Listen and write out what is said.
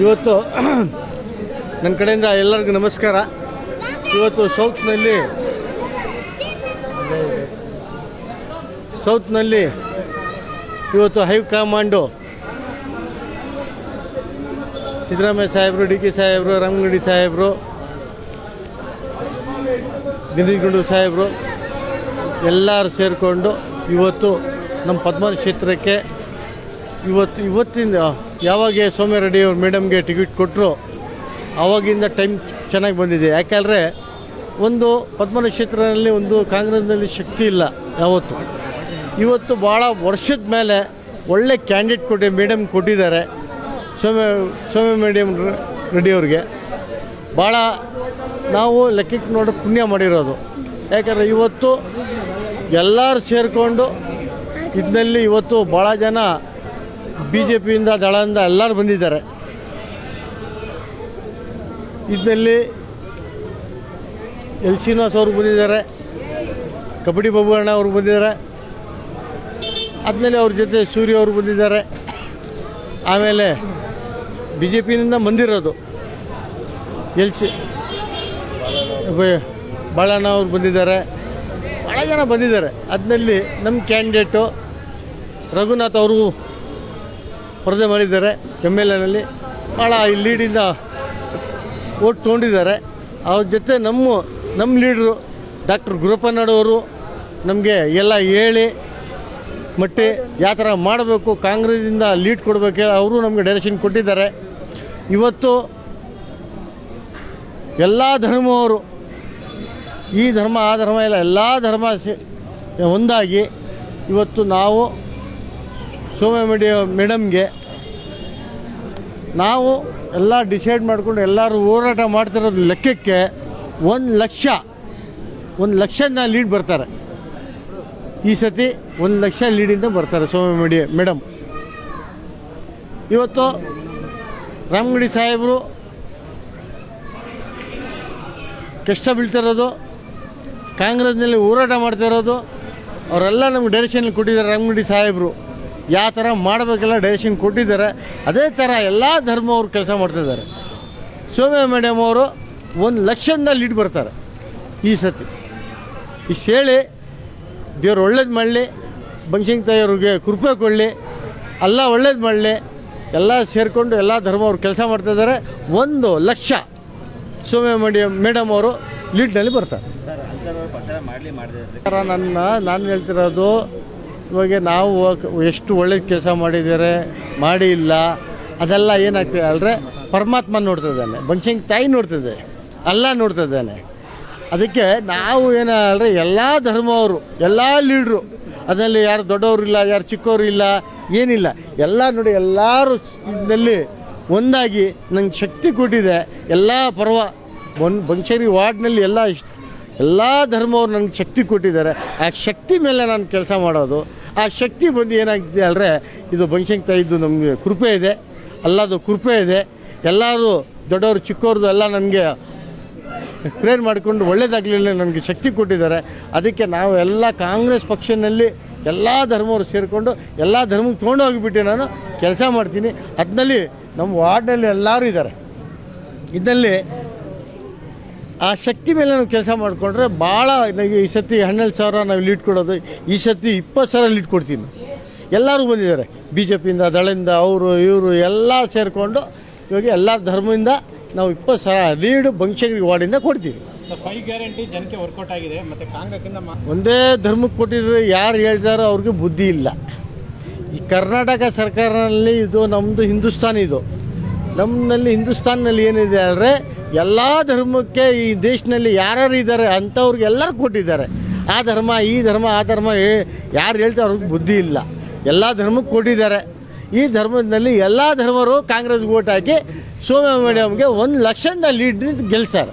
ಇವತ್ತು ನನ್ನ ಕಡೆಯಿಂದ ಎಲ್ಲರಿಗೂ ನಮಸ್ಕಾರ. ಇವತ್ತು ಸೌತ್ನಲ್ಲಿ ಸೌತ್ನಲ್ಲಿ ಇವತ್ತು ಹೈ ಕಮಾಂಡು. ಸಿದ್ದರಾಮಯ್ಯ ಸಾಹೇಬರು ಡಿ ಕೆ ಸಾಹೇಬರು ರಾಮಗಂಡಿ ಸಾಹೇಬರು ದಿನೇಶ್ಗುಂಡು ಸಾಹೇಬರು ಎಲ್ಲರೂ ಸೇರಿಕೊಂಡು ಇವತ್ತು ನಮ್ಮ ಪದ್ಮ ಕ್ಷೇತ್ರಕ್ಕೆ ಇವತ್ತು ಇವತ್ತಿಂದ ಯಾವಾಗ ಸೌಮ್ಯ ರೆಡ್ಡಿ ಅವ್ರ ಮೇಡಮ್ಗೆ ಟಿಕೆಟ್ ಕೊಟ್ಟರು ಆವಾಗಿಂದ ಟೈಮ್ ಚೆನ್ನಾಗಿ ಬಂದಿದೆ. ಯಾಕೆಂದರೆ ಒಂದು ಪದ್ಮನ ಕ್ಷೇತ್ರದಲ್ಲಿ ಒಂದು ಕಾಂಗ್ರೆಸ್ನಲ್ಲಿ ಶಕ್ತಿ ಇಲ್ಲ ಯಾವತ್ತು. ಇವತ್ತು ಭಾಳ ವರ್ಷದ ಮೇಲೆ ಒಳ್ಳೆ ಕ್ಯಾಂಡಿಡೇಟ್ ಕೊಟ್ಟು ಮೇಡಮ್ ಕೊಟ್ಟಿದ್ದಾರೆ ಸೋಮ್ಯ ಸೋಮ್ಯ ಮೇಡಮ್ ರೆಡ್ಡಿಯವ್ರಿಗೆ ಭಾಳ ನಾವು ಲೆಕ್ಕಕ್ಕೆ ನೋಡಿ ಪುಣ್ಯ ಮಾಡಿರೋದು. ಯಾಕಂದರೆ ಇವತ್ತು ಎಲ್ಲರೂ ಸೇರಿಕೊಂಡು ಇದರಲ್ಲಿ ಇವತ್ತು ಭಾಳ ಜನ ಬಿ ಜೆ ಪಿಯಿಂದ ದಳದಿಂದ ಎಲ್ಲರೂ ಬಂದಿದ್ದಾರೆ. ಇದರಲ್ಲಿ ಎಲ್ ಶ್ರೀನಿವಾಸ್ ಅವ್ರಿಗೆ ಬಂದಿದ್ದಾರೆ, ಕಬಡ್ಡಿ ಬಾಬು ಅಣ್ಣ ಅವರು ಬಂದಿದ್ದಾರೆ. ಆದಮೇಲೆ ಅವ್ರ ಜೊತೆ ಸೂರ್ಯ ಅವರು ಬಂದಿದ್ದಾರೆ. ಆಮೇಲೆ ಬಿ ಜೆ ಪಿಯಿಂದ ಬಂದಿರೋದು ಎಲ್ ಸಿ ಬಾಳಣ್ಣ ಅವ್ರು ಬಂದಿದ್ದಾರೆ. ಭಾಳ ಜನ ಬಂದಿದ್ದಾರೆ. ಅದರಲ್ಲಿ ನಮ್ಮ ಕ್ಯಾಂಡಿಡೇಟು ರಘುನಾಥ್ ಅವರು ಸ್ಪರ್ಧೆ ಮಾಡಿದ್ದಾರೆ ಎಂ ಎಲ್ ಎನಲ್ಲಿ. ಭಾಳ ಈ ಲೀಡಿಂದ ಓಟ್ ತೊಗೊಂಡಿದ್ದಾರೆ. ಅವ್ರ ಜೊತೆ ನಮ್ಮ ನಮ್ಮ ಲೀಡ್ರು ಡಾಕ್ಟರ್ ಗುರುಪನ್ನಡವರು ನಮಗೆ ಎಲ್ಲ ಹೇಳಿ ಮಟ್ಟಿ ಯಾವ ಥರ ಮಾಡಬೇಕು, ಕಾಂಗ್ರೆಸ್ಸಿಂದ ಲೀಡ್ ಕೊಡಬೇಕು ಅವರು ನಮಗೆ ಡೈರೆಕ್ಷನ್ ಕೊಟ್ಟಿದ್ದಾರೆ. ಇವತ್ತು ಎಲ್ಲ ಧರ್ಮವರು ಈ ಧರ್ಮ, ಆ ಧರ್ಮ ಇಲ್ಲ ಎಲ್ಲ ಧರ್ಮ ಒಂದಾಗಿ ಇವತ್ತು ನಾವು ಸೋಮ್ಯ ಮೇಡಿಯ ಮೇಡಮ್ಗೆ ನಾವು ಎಲ್ಲ ಡಿಸೈಡ್ ಮಾಡಿಕೊಂಡು ಎಲ್ಲರೂ ಹೋರಾಟ ಮಾಡ್ತಿರೋದು ಲೆಕ್ಕಕ್ಕೆ ಒಂದು ಲಕ್ಷ, ಒಂದು ಲಕ್ಷದ ಲೀಡ್ ಬರ್ತಾರೆ. ಈ ಸತಿ ಒಂದು ಲಕ್ಷ ಲೀಡಿಂದ ಬರ್ತಾರೆ ಸೋಮ್ಯ ಮೇಡಿ, ಮೇಡಮ್. ಇವತ್ತು ರಾಮಗಡಿ ಸಾಹೇಬರು ಕಷ್ಟ ಬೀಳ್ತಿರೋದು, ಕಾಂಗ್ರೆಸ್ನಲ್ಲಿ ಹೋರಾಟ ಮಾಡ್ತಿರೋದು, ಅವರೆಲ್ಲ ನಮ್ಗೆ ಡೈರೆಕ್ಷನ್ ಕೊಟ್ಟಿದ್ದಾರೆ ರಂಗಡಿ ಸಾಹೇಬರು. ಯಾವ ಥರ ಮಾಡಬೇಕೆಲ್ಲ ಡೈರೆಕ್ಷನ್ ಕೊಟ್ಟಿದ್ದಾರೆ. ಅದೇ ಥರ ಎಲ್ಲ ಧರ್ಮ ಅವ್ರು ಕೆಲಸ ಮಾಡ್ತಿದ್ದಾರೆ. ಸೋಮ್ಯ ಮೇಡಮ್ ಅವರು ಒಂದು ಲಕ್ಷದಿಂದ ಲೀಡ್ ಬರ್ತಾರೆ ಈ ಸತಿ. ಇಷ್ಟು ಹೇಳಿ, ದೇವ್ರು ಒಳ್ಳೇದು ಮಾಡಲಿ ಬಂಶಿಂಗ್ ತಾಯಿಯವ್ರಿಗೆ ಕೃಪೆ ಕೊಡಲಿ ಎಲ್ಲ ಒಳ್ಳೇದು ಮಾಡಲಿ, ಎಲ್ಲ ಸೇರಿಕೊಂಡು ಎಲ್ಲ ಧರ್ಮ ಅವ್ರು ಕೆಲಸ ಮಾಡ್ತಿದ್ದಾರೆ. ಒಂದು ಲಕ್ಷ. ಸೋಮ್ಯ ಮೇಡಮ್ ಮೇಡಮ್ ಅವರು ಲೀಡ್ನಲ್ಲಿ ಬರ್ತಾರೆ. ನನ್ನ ನಾನು ಹೇಳ್ತಿರೋದು ಇವಾಗ ನಾವು ಎಷ್ಟು ಒಳ್ಳೆ ಕೆಲಸ ಮಾಡಿದ್ದಾರೆ ಮಾಡಿ ಇಲ್ಲ ಅದೆಲ್ಲ ಏನಾಗ್ತಿದೆ ಅಲ್ರೆ ಪರಮಾತ್ಮ ನೋಡ್ತಿದ್ದಾನೆ ಬನ್ಶಂಗ್ ತಾಯಿ ನೋಡ್ತಿದ್ದೆ ಅಲ್ಲ ನೋಡ್ತಿದ್ದಾನೆ ಅದಕ್ಕೆ ನಾವು ಏನಲ್ರೆ ಎಲ್ಲ ಧರ್ಮವರು ಎಲ್ಲ ಲೀಡ್ರು ಅದರಲ್ಲಿ ಯಾರು ದೊಡ್ಡವರು ಇಲ್ಲ ಯಾರು ಚಿಕ್ಕವರು ಇಲ್ಲ ಏನಿಲ್ಲ. ಎಲ್ಲ ನೋಡಿ ಎಲ್ಲರೂ ಇದರಲ್ಲಿ ಒಂದಾಗಿ ನಂಗೆ ಶಕ್ತಿ ಕೊಟ್ಟಿದೆ. ಎಲ್ಲ ಪರ್ವ ಒಂದು ಬಂಚೇರಿ ವಾರ್ಡ್ನಲ್ಲಿ ಎಲ್ಲ ಎಲ್ಲ ಧರ್ಮವ್ರು ನನಗೆ ಶಕ್ತಿ ಕೊಟ್ಟಿದ್ದಾರೆ. ಆ ಶಕ್ತಿ ಮೇಲೆ ನಾನು ಕೆಲಸ ಮಾಡೋದು. ಆ ಶಕ್ತಿ ಬಂದು ಏನಾಗಿದೆ ಅಲ್ಲರೆ ಇದು ಬನಶಂಕರ ತಾಯಿದ್ದು ನಮಗೆ ಕೃಪೆ ಇದೆ. ಅಲ್ಲದು ಕೃಪೆ ಇದೆ. ಎಲ್ಲರೂ ದೊಡ್ಡವರು ಚಿಕ್ಕವ್ರದ್ದು ಎಲ್ಲ ನನಗೆ ಪ್ರೇರ್ ಮಾಡಿಕೊಂಡು ಒಳ್ಳೇದಾಗಲಿಲ್ಲ ನನಗೆ ಶಕ್ತಿ ಕೊಟ್ಟಿದ್ದಾರೆ. ಅದಕ್ಕೆ ನಾವು ಎಲ್ಲ ಕಾಂಗ್ರೆಸ್ ಪಕ್ಷದಲ್ಲಿ ಎಲ್ಲ ಧರ್ಮವರು ಸೇರಿಕೊಂಡು ಎಲ್ಲ ಧರ್ಮಕ್ಕೆ ತೊಗೊಂಡೋಗಿಬಿಟ್ಟೆ ನಾನು. ಕೆಲಸ ಮಾಡ್ತೀನಿ. ಅದರಲ್ಲಿ ನಮ್ಮ ವಾರ್ಡ್ನಲ್ಲಿ ಎಲ್ಲರೂ ಇದ್ದಾರೆ. ಇದರಲ್ಲಿ ಆ ಶಕ್ತಿ ಮೇಲೆ ನಾವು ಕೆಲಸ ಮಾಡಿಕೊಂಡ್ರೆ ಭಾಳ ನಾವು ಈ ಸತಿ ಹನ್ನೆರಡು ಸಾವಿರ ನಾವು ಲೀಡ್ ಕೊಡೋದು ಈ ಸತಿ ಇಪ್ಪತ್ತು ಸಾವಿರ ಲೀಡ್ ಕೊಡ್ತೀನಿ. ಎಲ್ಲರೂ ಬಂದಿದ್ದಾರೆ. ಬಿ ಜೆ ಪಿಯಿಂದ ದಳದಿಂದ ಅವರು ಇವರು ಎಲ್ಲ ಸೇರಿಕೊಂಡು ಇವಾಗ ಎಲ್ಲ ಧರ್ಮದಿಂದ ನಾವು ಇಪ್ಪತ್ತು ಸಾವಿರ ಲೀಡ್ ಬಂಕ್ಷಗಿರಿ ವಾರ್ಡಿಂದ ಕೊಡ್ತೀವಿ. ಗ್ಯಾರಂಟಿ ಜನಕ್ಕೆ ವರ್ಕೌಟ್ ಆಗಿದೆ. ಮತ್ತೆ ಕಾಂಗ್ರೆಸ್ಸಿಂದ ಒಂದೇ ಧರ್ಮಕ್ಕೆ ಕೊಟ್ಟಿದ್ರೆ ಯಾರು ಹೇಳ್ತಾರೋ ಅವ್ರಿಗೆ ಬುದ್ಧಿ ಇಲ್ಲ. ಈ ಕರ್ನಾಟಕ ಸರ್ಕಾರದಲ್ಲಿ ಇದು ನಮ್ಮದು ಹಿಂದೂಸ್ತಾನ್ ಇದು. ನಮ್ಮಲ್ಲಿ ಹಿಂದೂಸ್ತಾನ್ನಲ್ಲಿ ಏನಿದೆ ಅಂದರೆ ಎಲ್ಲ ಧರ್ಮಕ್ಕೆ ಈ ದೇಶದಲ್ಲಿ ಯಾರ್ಯಾರು ಇದ್ದಾರೆ ಅಂಥವ್ರಿಗೆ ಎಲ್ಲರೂ ಕೊಟ್ಟಿದ್ದಾರೆ. ಆ ಧರ್ಮ, ಈ ಧರ್ಮ, ಆ ಧರ್ಮ ಯಾರು ಹೇಳ್ತಾರೆ ಅವ್ರಿಗೆ ಬುದ್ಧಿ ಇಲ್ಲ. ಎಲ್ಲ ಧರ್ಮಕ್ಕೆ ಕೊಟ್ಟಿದ್ದಾರೆ. ಈ ಧರ್ಮದಲ್ಲಿ ಎಲ್ಲ ಧರ್ಮರು ಕಾಂಗ್ರೆಸ್ಗೆ ಓಟ್ ಹಾಕಿ ಸೋಮ್ಯ ಮೇಡಮ್ಗೆ ಒಂದು ಲಕ್ಷದ ಲೀಡ್ ಗೆಲ್ಸಾರೆ